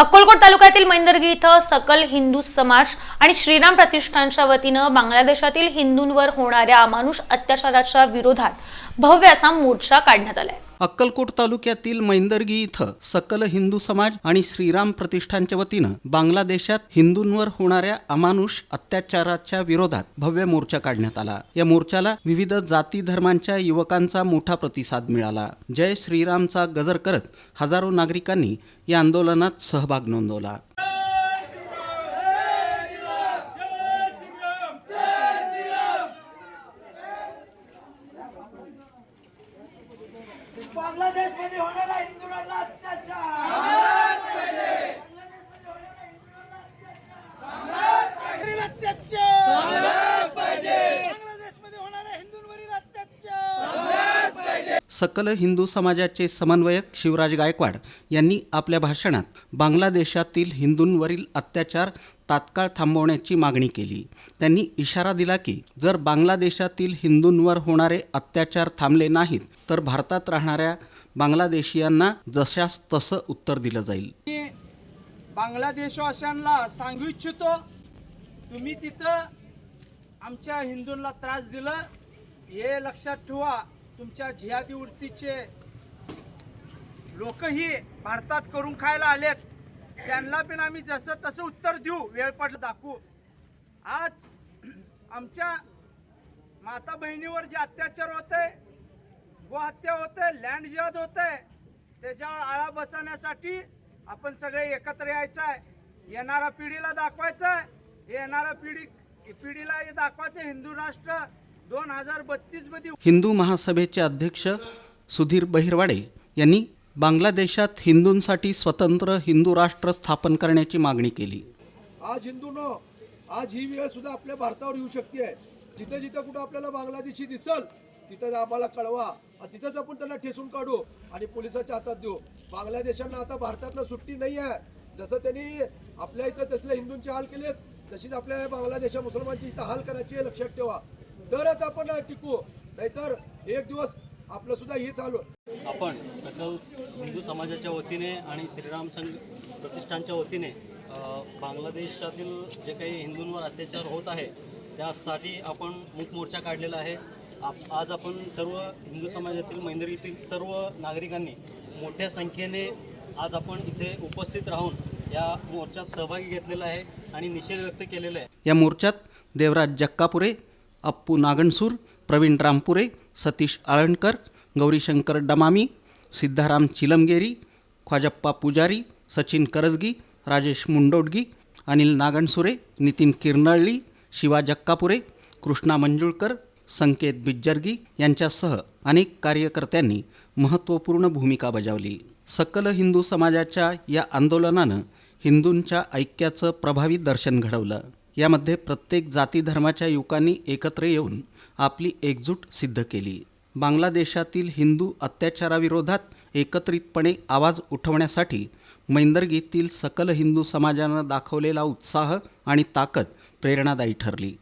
अक्कलकोट तालुक्यातील मैंदर्गी इथं सकल हिंदू समाज आणि श्रीराम प्रतिष्ठानच्या वतीनं बांगलादेशातील हिंदूंवर होणाऱ्या अमानुष अत्याचाराच्या विरोधात भव्य असा मोर्चा काढण्यात आलाय. अक्कलकोट तालुक्यातील मैंदर्गी इथं सकल हिंदू समाज आणि श्रीराम प्रतिष्ठानच्या वतीनं बांगलादेशात हिंदूंवर होणाऱ्या अमानुष अत्याचाराच्या विरोधात भव्य मोर्चा काढण्यात आला. या मोर्चाला विविध जाती धर्मांच्या युवकांचा मोठा प्रतिसाद मिळाला. जय श्रीरामचा गजर करत हजारो नागरिकांनी या आंदोलनात सहभाग नोंदवला. बांगलादेश होणारा हिंदूंना अत्याचार बांगलादेशमध्ये होणाऱ्या हिंदूंवरील अत्याचार सकल हिंदू समाजाचे समन्वयक शिवराज गायकवाड यांनी आपल्या भाषणात बांगलादेशातील हिंदूंवरील अत्याचार तात्काळ थांबवण्याची मागणी केली. त्यांनी इशारा दिला की जर बांगलादेशातील हिंदूंवर होणारे अत्याचार थांबले नाहीत तर भारतात राहणाऱ्या बांगलादेशीयांना जशास तसं उत्तर दिलं जाईल. मी बांगलादेशवासियांना सांगू इच्छितो तुम्ही तिथं आमच्या हिंदूंना त्रास दिला हे लक्षात ठेवा तुमच्या झियादी वृत्तीचे लोकही भारतात करून खायला आलेत. त्यांना पण आम्ही जसं तसं उत्तर देऊ वेळ पडलं दाखवू. आज आमच्या माता बहिणीवर जे अत्याचार होत आहे गोहत्या होते लँड जिहाद होत आहे त्याच्यावर आळा बसवण्यासाठी आपण सगळे एकत्र यायचं आहे येणाऱ्या पिढीला दाखवायचं आहे येणाऱ्या पिढी पिढीला हे दाखवायचं हिंदू राष्ट्र दोन हजार बत्तीसमध्ये हिंदू महासभेचे अध्यक्ष सुधीर बहिरवाडे यांनी बांगलादेशात हिंदूंसाठी स्वतंत्र हिंदू राष्ट्र स्थापन करण्याची मागणी केली. आज हिंदूनो आज ही वेळ सुद्धा आपल्या भारतावर येऊ शकते. जिथं जिथं कुठं आपल्याला बांगलादेशी दिसल तिथं आम्हाला कळवा. तिथेच आपण त्यांना ठेसून काढू आणि पोलिसाच्या हातात देऊ. बांगलादेशांना आता भारतातनं सुट्टी नाही आहे. जसं त्यांनी आपल्या इथं तसल्या हिंदूंचे हाल केलेत तशीच आपल्या बांगलादेशा मुसलमानची इथं हाल करायची आहे लक्षात ठेवा. तरच आपण टिकू. नाहीतर एक दिवस आपलं सुद्धा हे चालू. आपण सकल हिंदू समाजाच्या वतीने आणि श्रीराम संघ प्रतिष्ठानच्या वतीने बांगलादेशातील जे काही हिंदूंवर अत्याचार होत आहे त्यासाठी आपण मूक मोर्चा काढलेला आहे. आप आज आपण सर्व हिंदू समाजातील मैंदरीतील सर्व नागरिकांनी मोठ्या संख्येने आज आपण इथे उपस्थित राहून या मोर्चात सहभागी घेतलेला आहे आणि निषेध व्यक्त केलेला आहे. या मोर्चात देवराज जक्कापुरे अप्पू नागणसूर प्रवीण रामपुरे सतीश आळणकर गौरीशंकर डमामी सिद्धाराम चिलमगेरी ख्वाजप्पा पुजारी सचिन करजगी राजेश मुंडोडगी अनिल नागणसुरे नितीन किरनळली शिवा जक्कापुरे कृष्णा मंजुळकर संकेत बिज्जर्गी यांच्यासह अनेक कार्यकर्त्यांनी महत्त्वपूर्ण भूमिका बजावली. सकल हिंदू समाजाच्या या आंदोलनानं हिंदूंच्या ऐक्याचं प्रभावी दर्शन घडवलं. यामध्ये प्रत्येक जाती धर्माच्या युवकांनी एकत्र येऊन आपली एकजूट सिद्ध केली. बांगलादेशातील हिंदू अत्याचाराविरोधात एकत्रितपणे आवाज उठवण्यासाठी मैंदर्गीतील सकल हिंदू समाजानं दाखवलेला उत्साह आणि ताकद प्रेरणादायी ठरली.